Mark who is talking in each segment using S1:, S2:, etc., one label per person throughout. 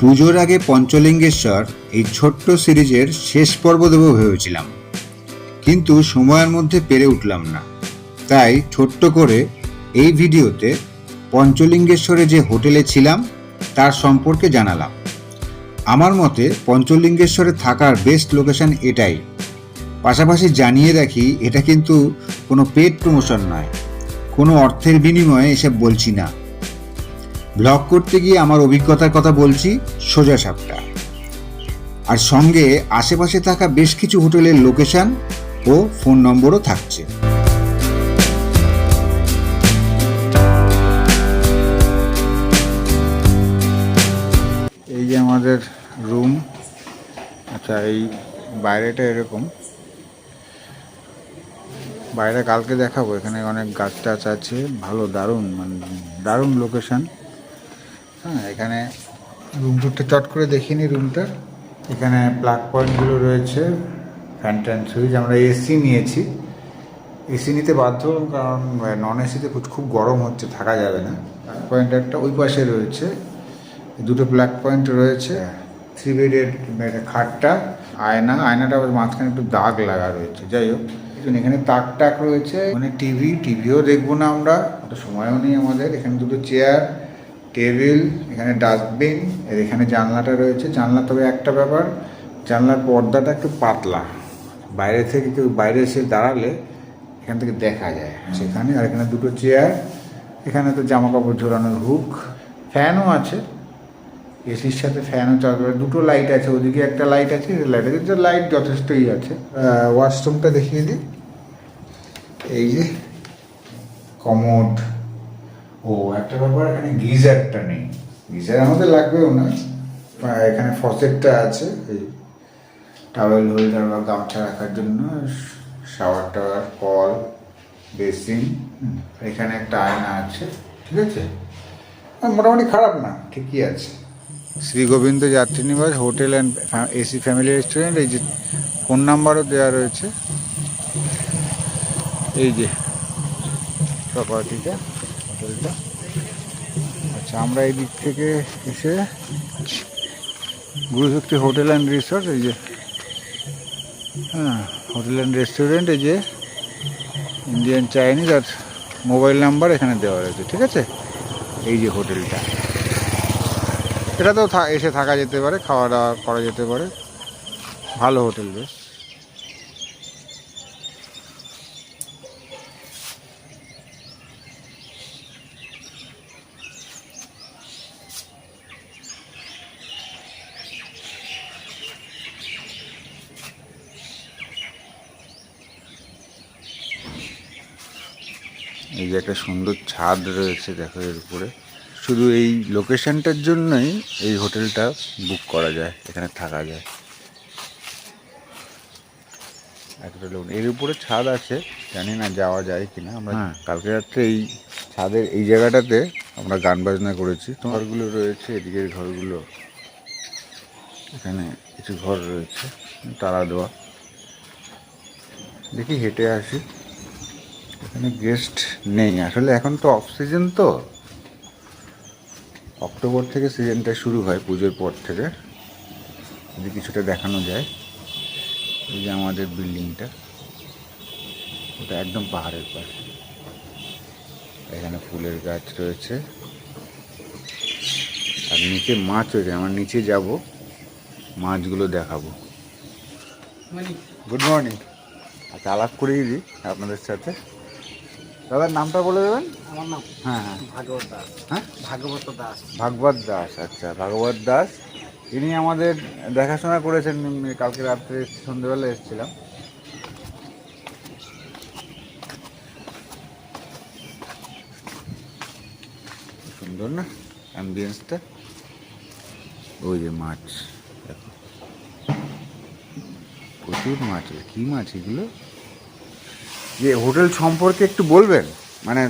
S1: পুজোর আগে পঞ্চলিঙ্গেশ্বর এই ছোট্ট সিরিজের শেষ পর্ব দেবো ভেবেছিলাম। কিন্তু সময়ের মধ্যে পেরে উঠলাম না। তাই ছোট্ট করে এই ভিডিওতে পঞ্চলিঙ্গেশ্বরে যে হোটেলে ছিলাম, তার সম্পর্কে জানালাম। আমার মতে পঞ্চলিঙ্গেশ্বরে থাকার বেস্ট লোকেশন এটাই। পাশাপাশি জানিয়ে রাখি, এটা কিন্তু কোনো পেড প্রমোশন নয়। কোনো অর্থের বিনিময়ে এসব বলছি না। ব্লগ করতে গিয়ে আমার অভিজ্ঞতার কথা বলছি সোজা সাপটা। আর সঙ্গে আশেপাশে থাকা বেশ কিছু হোটেলের লোকেশান ও ফোন নম্বরও থাকছে। এই যে আমাদের রুম আচ্ছা এই বাইরেটা এরকম। বাইরে কালকে দেখাবো, এখানে অনেক গাছ টাছ আছে, ভালো, দারুণ মানে দারুণ লোকেশন হ্যাঁ এখানে রুম টুরটা চট করে দেখিনি রুমটা এখানে প্লাগ পয়েন্টগুলো রয়েছে ফ্যান ট্যান সুইচ আমরা এসি নিয়েছি। এসি নিতে বাধ্য কারণ নন এসিতে খুব গরম হচ্ছে, থাকা যাবে না। প্লাগ পয়েন্ট একটা ওই পাশে রয়েছে, দুটো প্লাগ পয়েন্ট রয়েছে থ্রি বেডের খাটটা, আয়না, আয়নাটা মাঝখানে একটু দাগ লাগা রয়েছে, যাই হোক। এখানে তাক টাক রয়েছে মানে টিভি টিভিও দেখব না আমরা সময়ও নেই আমাদের, এখানে দুটো চেয়ার টেবিল, এখানে ডাস্টবিন, এর এখানে জানলাটা রয়েছে। জানলা তবে একটা ব্যাপার, জানলার পর্দাটা একটু পাতলা। বাইরে থেকে কেউ বাইরে এসে দাঁড়ালে এখান থেকে দেখা যায় সেখানে। আর এখানে দুটো চেয়ার, এখানে তো জামা কাপড় ঝোলানোর হুক। ফ্যানও আছে, এসির সাথে ফ্যানও চলবে দুটো লাইট আছে, ওদিকে একটা লাইট আছে লাইট আছে। লাইট যথেষ্টই আছে। ওয়াশরুমটা দেখিয়ে দিই। এই যে, কমোড ও, একটা ব্যাপার, এখানে গিজারটা নেই। গিজার আমাদের লাগবেও না এখানে ফসেটটা আছে, এই টাওয়েল হোল্ডার বা গামছা রাখার জন্য শাওয়ার টাওয়ার কল বেসিন এখানে একটা আয়না আছে, ঠিক আছে? মোটামুটি খারাপ না, ঠিকই আছে। Shri Gobinda যাত্রীনিবাস, hotel and AC family restaurant, এই যে ফোন নাম্বারও দেওয়া রয়েছে। এই যে প্রপার্টিটা আচ্ছা আমরা এই দিক থেকে এসে গুরুশক্তি হোটেল অ্যান্ড রিসর্ট, এই যে হ্যাঁ হোটেল অ্যান্ড রেস্টুরেন্ট, এই যে ইন্ডিয়ান চাইনিজ আর মোবাইল নাম্বার এখানে দেওয়া রয়েছে, ঠিক আছে? এই যে হোটেলটা। এটা তো থা- এসে থাকা যেতে পারে খাওয়া দাওয়া করা যেতে পারে। ভালো হোটেল বেশ। এই যে একটা সুন্দর ছাদ রয়েছে দেখো এর উপরে। শুধু এই লোকেশনটার জন্যই এই হোটেলটা বুক করা যায় এখানে থাকা যায়। এতটা লোক এর উপরে ছাদ আছে জানি না যাওয়া যায় কিনা। আমরা হ্যাঁ। কালকে রাত্রে এই ছাদের এই জায়গাটাতে আমরা গান বাজনা করেছি। ঘরগুলো রয়েছে এদিকের ঘরগুলো এখানে কিছু ঘর রয়েছে তালা দেওয়া। দেখি হেঁটে আসি। এখানে গেস্ট নেই। আসলে এখন তো অফ সিজন তো। অক্টোবর থেকে সিজনটা শুরু হয় পুজোর পর থেকে। যদি কিছুটা দেখানো যায়। এই যে আমাদের বিল্ডিংটা ওটা একদম পাহাড়ের পাশে এখানে ফুলের গাছ রয়েছে। আর নিচে মাছ রয়েছে। আমার নিচে যাব। মাছগুলো দেখাবো। গুড মর্নিং আচ্ছা আলাপ করেই দিই আপনাদের সাথে। দাদার নামটা বলে দেবেন?
S2: আমার নাম
S1: হ্যাঁ হ্যাঁ।
S2: ভাগবত দাস।
S1: হ্যাঁ?
S2: ভাগবত দাস।
S1: ভাগবত দাস আচ্ছা ভাগবত দাস। ইনি আমাদের দেখাশোনা করেছেন কালকে রাত্রে সন্ধ্যেবেলা এসেছিলাম। সুন্দর না অ্যাম্বিয়েন্সটা ওই যে মাছ দেখো। প্রচুর মাছ কি মাছ এগুলো? যে হোটেল সম্পর্কে একটু বলবেন? মানে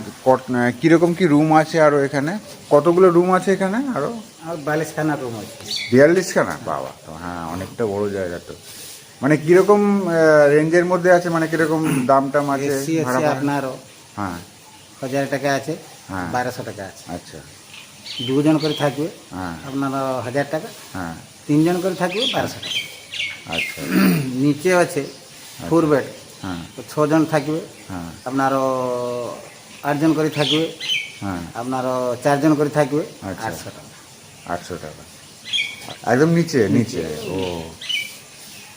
S1: কীরকম কি রুম আছে আরও এখানে? কতগুলো রুম আছে এখানে আরও
S2: আর বাইলিশ রুম আছে।
S1: বিয়াল্লিশখানা? বাবা তো হ্যাঁ অনেকটা বড় জায়গা তো। মানে কীরকম রেঞ্জের মধ্যে আছে? মানে কীরকম দাম টাম আছে?
S2: আপনার
S1: হ্যাঁ।
S2: হাজার টাকা আছে
S1: হ্যাঁ।
S2: বারোশো টাকা আছে।
S1: আচ্ছা।
S2: দুজন করে থাকবে
S1: হ্যাঁ।
S2: আপনার হাজার টাকা।
S1: হ্যাঁ।
S2: তিনজন করে থাকবে বারোশো টাকা।
S1: আচ্ছা।
S2: নিচে আছে ফোর বেড তো ছজন থাকবে।
S1: হ্যাঁ।
S2: আপনারও আটজন করে থাকবে।
S1: হ্যাঁ।
S2: আপনারও চারজন করে থাকবে।
S1: আচ্ছা।
S2: আটশো টাকা।
S1: আটশো টাকা। একদম নিচে নিচে। ও।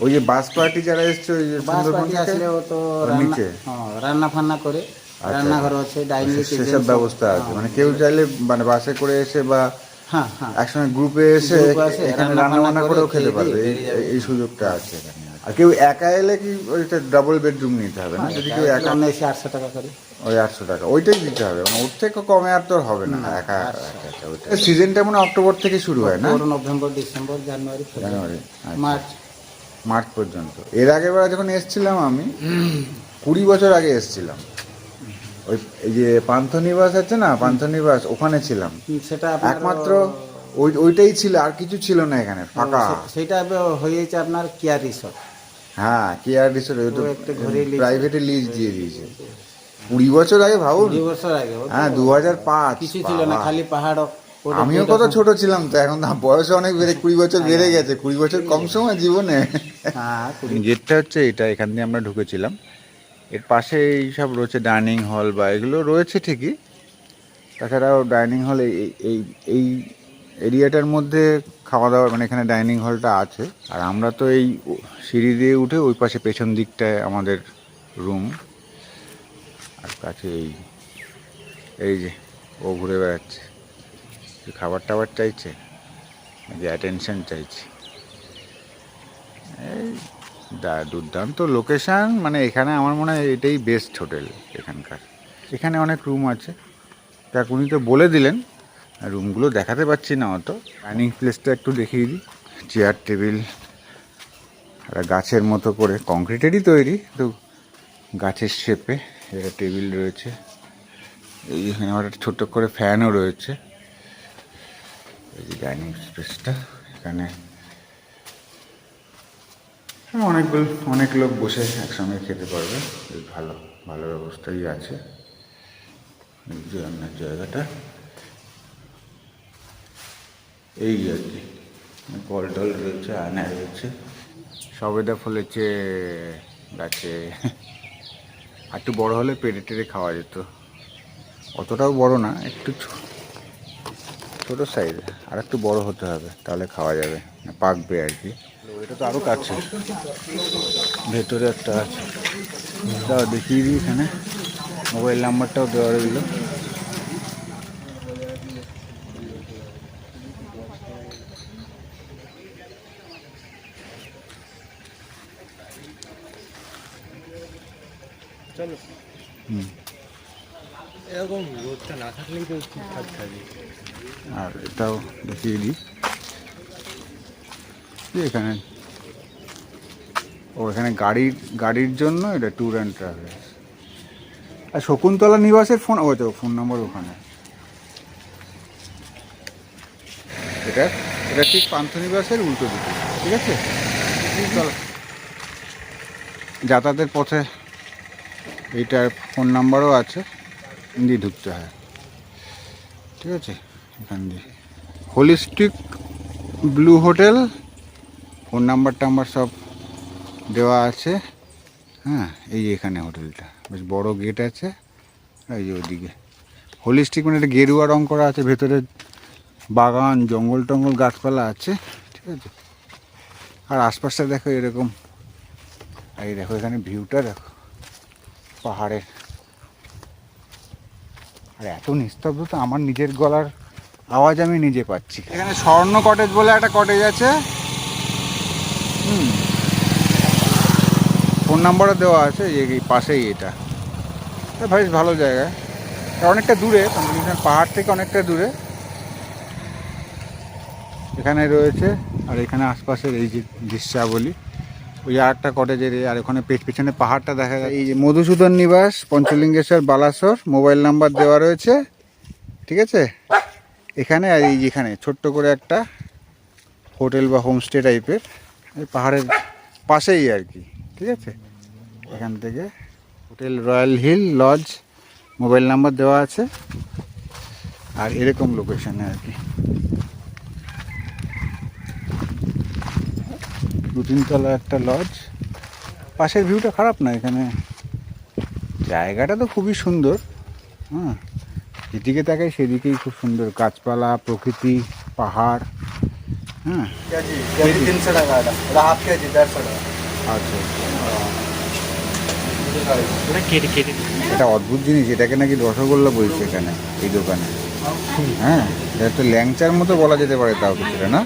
S1: ওই যে বাস পার্টি যারা এসছে ওই যে সুন্দরবন
S2: আসলে ও তো
S1: নিচে?
S2: হ্যাঁ, রান্না ফান্না করে।
S1: আচ্ছা।
S2: রান্নাঘর আছে ডাইনিং
S1: সেসব ব্যবস্থা আছে। মানে কেউ চাইলে মানে বাসে করে এসে বা
S2: হ্যাঁ হ্যাঁ।
S1: একসঙ্গে গ্রুপে এসে এখানে
S2: রান্না
S1: বান্না করেও
S2: করে
S1: খেতে পারবে। এই এই সুযোগটা আছে এখানে। আর কেউ একা এলে কি ওইটা ডাবল বেডরুম নিতে হবে না? যদি কেউ একা
S2: নেই এসে আটশো টাকা করে।
S1: ওই আটশো টাকা ওইটাই দিতে হবে। মানে ওর থেকে কমে আর তো আর হবে না। একা সিজনটা মানে অক্টোবর থেকে শুরু হয় না?
S2: November December January
S1: January.
S2: March
S1: March পর্যন্ত। এর আগের বার যখন এসেছিলাম আমি কুড়ি বছর আগে এসেছিলাম। ওই এই যে পান্থনিবাস আছে না পান্থনিবাস ওখানে ছিলাম।
S2: সেটা
S1: একমাত্র ওই ওইটাই ছিল আর কিছু ছিল না এখানে ফাঁকা।
S2: সেটা হয়েছে আপনার কেয়ার রিসর্ট।
S1: হ্যাঁ কেয়ার রিসোর্ট ওই তো প্রাইভেটে লিজ দিয়ে দিয়েছে। কুড়ি বছর আগে ভাবুন?
S2: দুই বছর আগে
S1: হ্যাঁ দু হাজার পাঁচ
S2: কিছু ছিল না খালি পাহাড়
S1: আমিও কত ছোট ছিলাম তো এখন বয়স অনেক বেড়ে কুড়ি বছর বেড়ে গেছে কুড়ি বছর কম সময় জীবনে।
S2: হ্যাঁ কুড়ি
S1: গেটটা হচ্ছে এটা এখান দিয়ে আমরা ঢুকেছিলাম। এর পাশে সব রয়েছে ডাইনিং হল বা এগুলো রয়েছে ঠিকই। তাছাড়াও ডাইনিং হল এই এই এরিয়াটার মধ্যে খাওয়া দাওয়া মানে এখানে ডাইনিং হলটা আছে। আর আমরা তো এই সিঁড়ি দিয়ে উঠে ওই পাশে পেছন দিকটায় আমাদের রুম। আর কাছে এই এই যে ও ঘুরে বেড়াচ্ছে। খাবার টাবার চাইছে যে অ্যাটেনশন চাইছে। এই দুর্দান্ত লোকেশান মানে এখানে আমার মনে হয় এটাই বেস্ট হোটেল এখানকার। এখানে অনেক রুম আছে। তা উনি তো বলে দিলেন রুমগুলো দেখাতে পাচ্ছি না অত। ডাইনিং প্লেসটা একটু দেখিয়ে দিই। চেয়ার টেবিল একটা গাছের মতো করে। কংক্রিটেরই তৈরি তো গাছের শেপে একটা টেবিল রয়েছে। এই এখানে একটা ছোট্ট করে ফ্যানও রয়েছে। এই ডাইনিং স্পেসটা এখানে হ্যাঁ, অনেকগুলো অনেক লোক বসে একসঙ্গে খেতে পারবে। বেশ ভালো ভালো ব্যবস্থাই আছে। রান্নার জায়গাটা। এই আর কি। কল টল রয়েছে আয়না রয়েছে। সবেদা ফলেছে গাছে। একটু বড় হলে পেটে টেরে খাওয়া যেত। অতটাও বড় না একটু ছোটো সাইজ আর একটু বড় হতে হবে তাহলে খাওয়া যাবে। পাকবে আর কি। এটা তো আরও কাছে। ভেতরে একটা আছে। দাও দেখিয়ে দিই এখানে। মোবাইল নাম্বারটাও দেওয়া রইল। হুম।
S3: এরকম রোদটা না থাকলেই তো ঠিকঠাক থাকে
S1: আর এটাও দেখিয়ে দিই। এই এখানে। ও এখানে গাড়ির গাড়ির জন্য এটা ট্যুর অ্যান্ড ট্রাভেলস আর শকুন্তলা নিবাসের ফোন ও তো ফোন নম্বর ওখানে। এটা এটা ঠিক পান্থনিবাসের উল্টো দিকে, ঠিক আছে? যাতায়াতের পথে এইটার ফোন নাম্বারও আছে দিয়ে ঢুকতে হয়। ঠিক আছে? এখান দিয়ে। Holistic blue hotel phone number টাম্বার সব দেওয়া আছে। হ্যাঁ এই এখানে হোটেলটা। বেশ বড় গেট আছে। এই যে ওদিকে। হোলিস্টিক মানে একটা গেরুয়া রং করা আছে। ভেতরে বাগান, জঙ্গল টঙ্গল, গাছপালা আছে। ঠিক আছে? আর আশপাশটা দেখো এরকম। এই দেখো এখানে ভিউটা দেখো। পাহাড়ের। আর এত নিস্তব্ধতা, আমার নিজের গলার আওয়াজ আমি নিজে পাচ্ছি। এখানে স্বর্ণ কটেজ বলে একটা কটেজ আছে। ফোন নাম্বারও দেওয়া আছে, এই পাশেই এটা। বেশ ভালো জায়গা। অনেকটা দূরে কম্পিটিশন পাহাড় থেকে অনেকটা দূরে। এখানে রয়েছে, আর এখানে আশপাশের এই যে দৃশ্যাবলী, ওই আর একটা কটেজের আর ওখানে পেছ, পেছনে পাহাড়টা দেখা যায়। এই যে মধুসূদন নিবাস, পঞ্চলিঙ্গেশ্বর, বালাসর, মোবাইল নাম্বার দেওয়া রয়েছে, ঠিক আছে? এখানে আর এই যেখানে, ছোট্ট করে একটা হোটেল বা হোমস্টে টাইপের। এই পাহাড়ের পাশেই আর কি, ঠিক আছে? এখান থেকে hotel royal hill lodge, mobile number দেওয়া আছে, আর এরকম লোকেশানে আর কি। দু তিনতলা একটা লজ। পাশের ভিউটা খারাপ না এখানে। জায়গাটা তো খুবই সুন্দর হ্যাঁ? যেদিকে তাকাই সেদিকেই খুব সুন্দর। গাছপালা, প্রকৃতি, পাহাড়। হ্যাঁ
S2: কেজি কেজি তিনশো টাকা এটা। এটা হাফ কেজি দেড়শো টাকা।
S1: আচ্ছা। এটা অদ্ভুত জিনিস এটাকে নাকি রসগোল্লা বলছে এখানে এই দোকানে। হ্যাঁ এটা তো ল্যাংচার মতো বলা যেতে পারে তাও কিছুটা না?